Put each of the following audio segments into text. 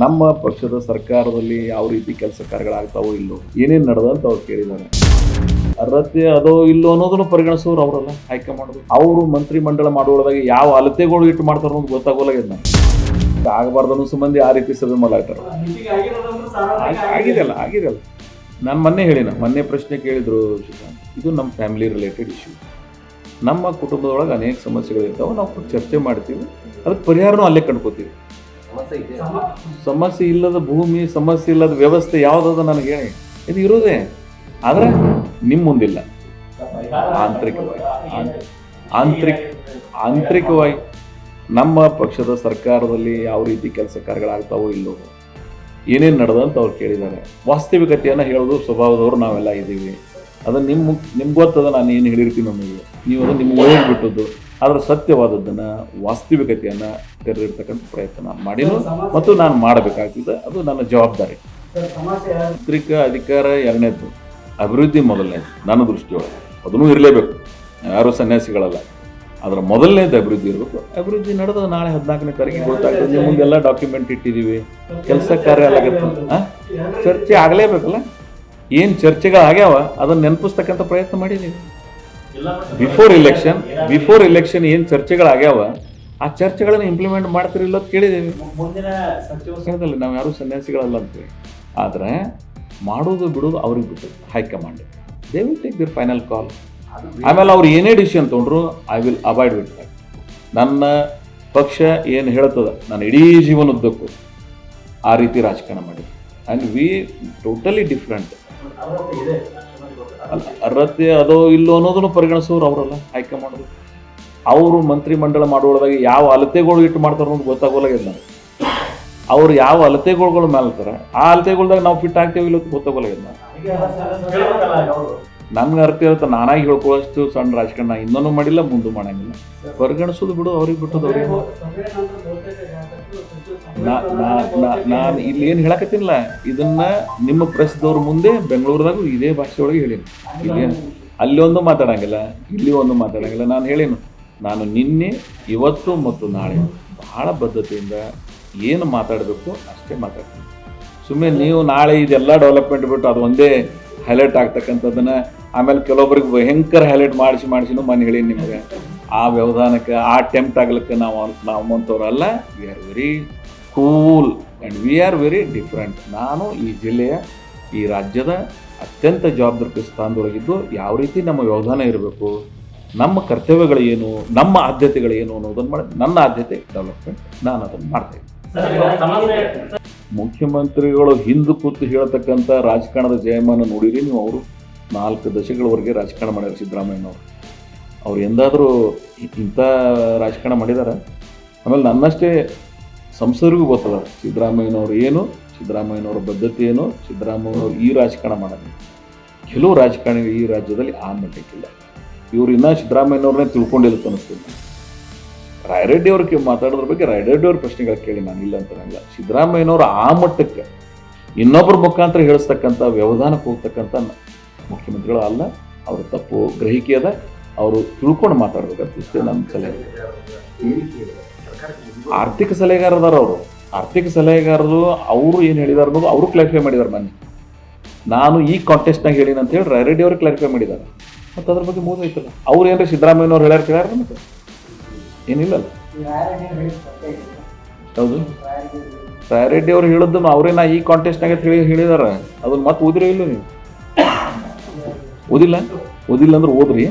ನಮ್ಮ ಪಕ್ಷದ ಸರ್ಕಾರದಲ್ಲಿ ಯಾವ ರೀತಿ ಕೆಲಸ ಕಾರ್ಯಗಳಾಗ್ತಾವೋ ಇಲ್ಲೋ, ಏನೇನು ನಡೆದಂತ ಅವ್ರು ಕೇಳಿದ್ದಾರೆ. ಅರ್ಹತೆ ಅದೋ ಇಲ್ಲೋ ಅನ್ನೋದನ್ನು ಪರಿಗಣಿಸೋರು ಅವರಲ್ಲ ಹೈಕಮಾಂಡ್ ಅವರು ಮಂತ್ರಿ ಮಂಡಳ ಮಾಡುವಾಗ ಯಾವ ಅಳತೆಗಳು ಇಟ್ಟು ಮಾಡ್ತಾರೋ ಅನ್ನೋದು ಗೊತ್ತಾಗೋಲ್ಲ ಆಗಬಾರ್ದು ಅನ್ನೋ ಸಂಬಂಧಿ ಆ ರೀತಿ ಸಭೆ ಮಾಡಾಕ್ತಾರ ಆಗಿದೆಯಲ್ಲ ಆಗಿದೆಯಲ್ಲ ನಾನು ಮೊನ್ನೆ ಹೇಳಿನ, ಮೊನ್ನೆ ಪ್ರಶ್ನೆ ಕೇಳಿದ್ರು ಇದು ನಮ್ಮ ಫ್ಯಾಮಿಲಿ ರಿಲೇಟೆಡ್ ಇಶ್ಯೂ. ನಮ್ಮ ಕುಟುಂಬದೊಳಗೆ ಅನೇಕ ಸಮಸ್ಯೆಗಳಿರ್ತಾವೆ, ನಾವು ಚರ್ಚೆ ಮಾಡ್ತೀವಿ, ಅದಕ್ಕೆ ಪರಿಹಾರನೂ ಅಲ್ಲೇ ಕಂಡ್ಕೋತೀವಿ. ಸಮಸ್ಯೆ ಇಲ್ಲದ ಭೂಮಿ, ಸಮಸ್ಯೆ ಇಲ್ಲದ ವ್ಯವಸ್ಥೆ ಯಾವುದದ ನನಗೆ? ಹೇಳಿ ಇದು ಇರೋದೇ ಆದರೆ ನಿಮ್ಮ ಮುಂದಿಲ್ಲ. ಆಂತರಿಕವಾಗಿ ಆಂತ- ಆಂತರಿಕ ಆಂತರಿಕವಾಗಿ ನಮ್ಮ ಪಕ್ಷದ ಸರ್ಕಾರದಲ್ಲಿ ಯಾವ ರೀತಿ ಕೆಲಸ ಕಾರ್ಯಗಳಾಗ್ತಾವೋ ಇಲ್ಲೋ ಏನೇನು ನಡೆದಂತ ಅವ್ರು ಕೇಳಿದ್ದಾರೆ. ವಾಸ್ತವಿಕತೆಯನ್ನು ಹೇಳೋದು ಸ್ವಭಾವದವರು ನಾವೆಲ್ಲ ಇದ್ದೀವಿ. ಅದನ್ನು ನಿಮ್ಮ ನಿಮ್ಗೆ ಗೊತ್ತದ ನಾನು ಏನು ಹೇಳಿರ್ತೀನಿ ನಮಗೆ. ನೀವು ಅದನ್ನು ನಿಮ್ಗೆ ಒಳಗೆ ಬಿಟ್ಟದ್ದು. ಅದರ ಸತ್ಯವಾದದ್ದನ್ನು ವಾಸ್ತವಿಕತೆಯನ್ನು ತೆರೆದಿರ್ತಕ್ಕಂಥ ಪ್ರಯತ್ನ ಮಾಡಿನೂ ಮತ್ತು ನಾನು ಮಾಡಬೇಕಾಗ್ತದೆ ಅದು ನನ್ನ ಜವಾಬ್ದಾರಿ. ತಾಂತ್ರಿಕ ಅಧಿಕಾರ ಎರಡನೇದು ಅಭಿವೃದ್ಧಿ ಮೊದಲನೇದು ನನ್ನ ದೃಷ್ಟಿಯೊಳಗೆ. ಅದನ್ನೂ ಇರಲೇಬೇಕು ಯಾರು ಸನ್ಯಾಸಿಗಳಲ್ಲ. ಅದರ ಮೊದಲನೇದು ಅಭಿವೃದ್ಧಿ ಇರಬೇಕು. ಅಭಿವೃದ್ಧಿ ನಡೆದ ನಾಳೆ ಹದಿನಾಲ್ಕನೇ ತಾರೀಕಿಗೆ ಗೊತ್ತಾಗ್ತದೆ ನಿಮ್ಮ ಮುಂದೆಲ್ಲ ಡಾಕ್ಯುಮೆಂಟ್ ಇಟ್ಟಿದ್ದೀವಿ. ಕೆಲಸ ಕಾರ್ಯ ಆಗುತ್ತೆ? ಚರ್ಚೆ ಆಗಲೇಬೇಕಲ್ಲ? ಏನು ಚರ್ಚೆಗಳು ಆಗ್ಯಾವ ಅದನ್ನು ನೆನಪಿಸ್ತಕ್ಕಂಥ ಪ್ರಯತ್ನ ಮಾಡಿದ್ದೀವಿ. ಬಿಫೋರ್ ಇಲೆಕ್ಷನ್ ಬಿಫೋರ್ ಎಲೆಕ್ಷನ್ ಏನು ಚರ್ಚೆಗಳಾಗ್ಯಾವ ಆ ಚರ್ಚೆಗಳನ್ನ ಇಂಪ್ಲಿಮೆಂಟ್ ಮಾಡ್ತಿರಲಿಲ್ಲ ಅಂತ ಕೇಳಿದ್ದೀವಿ ಮುಂದಿನ ಸಚಿವ ನಾವು ಯಾರು ಸನ್ಯಾಸಿಗಳಲ್ಲ ಅಂತೀವಿ ಆದರೆ ಮಾಡೋದು ಬಿಡೋದು ಅವ್ರಿಗೆ ಬಿಟ್ಟು high command. They will take their final call ಆಮೇಲೆ ಅವ್ರು ಏನೇ ಡಿಸಿಷನ್ ತೊಗೊಂಡ್ರು I will avoid with that ನನ್ನ ಪಕ್ಷ ಏನು ಹೇಳ್ತದ ನಾನು ಇಡೀ ಜೀವನದ್ದಕ್ಕೂ ಆ ರೀತಿ ರಾಜಕಾರಣ ಮಾಡಿ ಆ್ಯಂಡ್ ವಿ ಟೋಟಲಿ ಡಿಫ್ರೆಂಟ್ ಅಲ್ಲ ಅರ್ಹತೆ ಅದೋ ಇಲ್ಲೋ ಅನ್ನೋದನ್ನು ಪರಿಗಣಿಸೋರು ಅವರಲ್ಲ ಮಾಡೋದು ಅವರು ಮಂತ್ರಿ ಮಂಡಳ ಮಾಡುವಾಗ ಯಾವ ಅಳತೆಗಳು ಇಟ್ಟು ಮಾಡ್ತಾರೆ ಅನ್ನೋದು ಗೊತ್ತಾಗೋಲ್ಲ ನನಗೆ ಅವ್ರು ಯಾವ ಅಳತೆಗಳು ಮೇಲ್ತಾರೆ ಆ ಅಳತೆಗಳ್ದಾಗ ನಾವು ಫಿಟ್ ಆಗ್ತೇವೆ ಇಲ್ಲ ಅಂತ ಗೊತ್ತಾಗೋಲಾಗ್ಯದ ನನಗೆ ಅರ್ಥ ಇರುತ್ತೆ, ನಾನಾಗಿ ಹೇಳ್ಕೊಳ್ಳೋಷ್ಟು ಸಣ್ಣ ರಾಜಕಾರಣ ಇನ್ನೂ ಮಾಡಿಲ್ಲ, ಮುಂದೆ ಮಾಡಂಗಿಲ್ಲ. ಪರಿಗಣಿಸೋದು ಬಿಡು, ಅವ್ರಿಗೆ ಬಿಟ್ಟೋದು ಅವ್ರಿಗೆ ನಾನು ಇಲ್ಲಿ ಏನು ಹೇಳಕತ್ತಿಲ್ಲ ಇದನ್ನ ನಿಮ್ಮ ಪ್ರೆಸ್ದವ್ರ ಮುಂದೆ ಬೆಂಗಳೂರದಾಗೂ ಇದೇ ಭಾಷೆ ಒಳಗೆ ಹೇಳೀನಿ. ಇಲ್ಲಿ ಅಲ್ಲಿ ಒಂದು ಮಾತಾಡಂಗಿಲ್ಲ, ಇಲ್ಲಿ ಒಂದು ಮಾತಾಡಂಗಿಲ್ಲ. ನಾನು ಹೇಳೇನು, ನಾನು ನಿನ್ನೆ, ಇವತ್ತು ಮತ್ತು ನಾಳೆ ಬಹಳ ಬದ್ಧತೆಯಿಂದ ಏನು ಮಾತಾಡಬೇಕು ಅಷ್ಟೇ ಮಾತಾಡ್ತೀನಿ. ಸುಮ್ಮನೆ ನೀವು ನಾಳೆ ಇದೆಲ್ಲ ಡೆವಲಪ್ಮೆಂಟ್ ಬಿಟ್ಟು ಅದು ಒಂದೇ ಹೈಲೈಟ್ ಆಗ್ತಕ್ಕಂಥದ್ದನ್ನ ಆಮೇಲೆ ಕೆಲವೊಬ್ಬರಿಗೆ ಭಯಂಕರ ಹೈಲೈಟ್ ಮಾಡಿಸಿ, ಮಾಡಿಸಿನೂ ಮನೆ ಹೇಳಿ ನಿಮಗೆ. ಆ ವ್ಯವಧಾನಕ್ಕೆ, ಆ ಟೆಂಪ್ಟ್ ಆಗ್ಲಿಕ್ಕೆ ನಾವು ನಾವು ಅಂತವ್ರಲ್ಲ we are very cool and we are very different ನಾನು ಈ ಜಿಲ್ಲೆಯ, ಈ ರಾಜ್ಯದ ಅತ್ಯಂತ ಜವಾಬ್ದಾರಿ ಸ್ಥಾನದೊಳಗಿದ್ದು ಯಾವ ರೀತಿ ನಮ್ಮ ವ್ಯವಧಾನ ಇರಬೇಕು, ನಮ್ಮ ಕರ್ತವ್ಯಗಳು ಏನು, ನಮ್ಮ ಆದ್ಯತೆಗಳು ಏನು ಅನ್ನೋದನ್ನು ಮಾಡಿ, ನನ್ನ ಆದ್ಯತೆ ಡೆವಲಪ್ಮೆಂಟ್ ನಾನು ಅದನ್ನು ಮಾಡ್ತೇನೆ ಮುಖ್ಯಮಂತ್ರಿಗಳು ಹಿಂದೆ ಕೂತು ಹೇಳ್ತಕ್ಕಂಥ ರಾಜಕಾರಣದ ಜಯಮಾನ ನೋಡಿರಿ ನೀವು ಅವರು ನಾಲ್ಕು ದಶಕಗಳವರೆಗೆ ರಾಜಕಾರಣ ಮಾಡ್ಯಾರ ಸಿದ್ದರಾಮಯ್ಯನವರು. ಅವ್ರು ಎಂದಾದರೂ ಇಂಥ ರಾಜಕಾರಣ ಮಾಡಿದ್ದಾರೆ ಆಮೇಲೆ ನನ್ನಷ್ಟೇ ಸಂಸದರಿಗೂ ಗೊತ್ತದ, ಸಿದ್ದರಾಮಯ್ಯನವ್ರು ಏನು, ಸಿದ್ದರಾಮಯ್ಯನವರ ಬದ್ಧತೆ ಏನು, ಸಿದ್ದರಾಮಯ್ಯನವ್ರು ಈ ರಾಜಕಾರಣ ಮಾಡೋದು ಕೆಲವು ರಾಜಕಾರಣಿಗಳು ಈ ರಾಜ್ಯದಲ್ಲಿ ಆ ಮಟ್ಟಕ್ಕಿಲ್ಲ. ಇವರು ಇನ್ನೂ ಸಿದ್ದರಾಮಯ್ಯನವ್ರನ್ನೇ ತಿಳ್ಕೊಂಡಿಲ್ಲ ಅನ್ನಿಸ್ತೀನಿ ರಾಯರೆಡ್ಡಿ ಅವ್ರಿಗೆ ಮಾತಾಡೋದ್ರ ಬಗ್ಗೆ ರಾಯರೆಡ್ಡಿ ಅವ್ರ ಪ್ರಶ್ನೆಗಳು ಕೇಳಿ ನಾನು ಇಲ್ಲ ಅಂತ ಸಿದ್ದರಾಮಯ್ಯನವರು ಆ ಮಟ್ಟಕ್ಕೆ ಇನ್ನೊಬ್ಬರ ಮುಖಾಂತರ ಹೇಳಿಸ್ತಕ್ಕಂಥ ವ್ಯವಧಾನಕ್ಕೆ ಹೋಗ್ತಕ್ಕಂಥ ಮುಖ್ಯಮಂತ್ರಿಗಳು ಅಲ್ಲ, ಅವ್ರ ತಪ್ಪು ಗ್ರಹಿಕೆ ಅದ. ಅವರು ತಿಳ್ಕೊಂಡು ಮಾತಾಡ್ಬೇಕಂತ ನಮ್ಮ ಸಲಹೆ. ಆರ್ಥಿಕ ಸಲಹೆಗಾರ ಅದಾರ ಅವರು. ಆರ್ಥಿಕ ಸಲಹೆಗಾರರು ಅವರು ಏನು ಹೇಳಿದಾರ ಅವರು ಕ್ಲಾರಿಫೈ ಮಾಡಿದ್ದಾರೆ ಮನೆ ನಾನು ಈ ಕಾಂಟೆಸ್ಟ್ನಾಗ ಹೇಳಿನ ಅಂತ ಹೇಳಿ ರಾಯರೆಡ್ಡಿ ಅವರು ಕ್ಲಾರಿಫೈ ಮಾಡಿದ್ದಾರೆ ಮತ್ತು ಅದ್ರ ಬಗ್ಗೆ ಮುಗಿದೈತಲ್ಲ ಅವ್ರು ಏನ್ರಿ ಸಿದ್ದರಾಮಯ್ಯನವ್ರು ಹೇಳ್ಯಾರ ಕೇಳ್ಯಾರ ಮತ್ತೆ ಏನಿಲ್ಲಲ್ಲ. ಹೌದು. ರಾಯರೆಡ್ಡಿ ಅವ್ರು ಹೇಳಿದ್ದು ಅವರೇ ನಾ ಈ ಕಾಂಟೆಸ್ಟ್ನಾಗೆ ಹೇಳಿ ಹೇಳಿದಾರೆ. ಅದನ್ನ ಮತ್ತೆ ಓದಿರೋ ಇಲ್ಲ ನೀವು? ಓದಿಲ್ಲ? ಓದಿಲ್ಲ ಅಂದ್ರೆ ಓದ್ರಿ.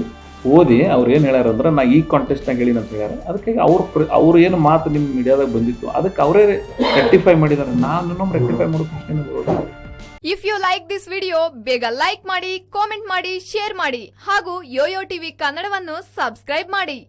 ಓದಿ ಅವ್ರು ಏನು ಹೇಳ್ಯಾರ ಅಂದ್ರೆ, ನಾ ಈ ಕಾಂಟೆಸ್ಟ್ನಾಗ ಹೇಳಿ ಅಂತ ಹೇಳ್ಯಾರ. ಅದಕ್ಕಾಗಿ ಅವ್ರ ಪ್ರ, ಅವ್ರು ಏನು ಮಾತು ನಿಮ್ಮ ಮೀಡಿಯಾದಾಗ ಬಂದಿತ್ತು ಅದಕ್ಕೆ ಅವರೇ ರೆಕ್ಟಿಫೈ ಮಾಡಿದ್ದಾರೆ ನಾನು ಇನ್ನೊಮ್ಮೆ ರೆಕ್ಟಿಫೈ ಮಾಡೋ ಬರೋದು if you like this video ಬೇಗ ಲೈಕ್ ಮಾಡಿ ಕಾಮೆಂಟ್ ಮಾಡಿ ಶೇರ್ ಮಾಡಿ, ಹಾಗೂ ಯೋಯೋ ಟಿವಿ ಕನ್ನಡವನ್ನು ಸಬ್ಸ್ಕ್ರೈಬ್ ಮಾಡಿ.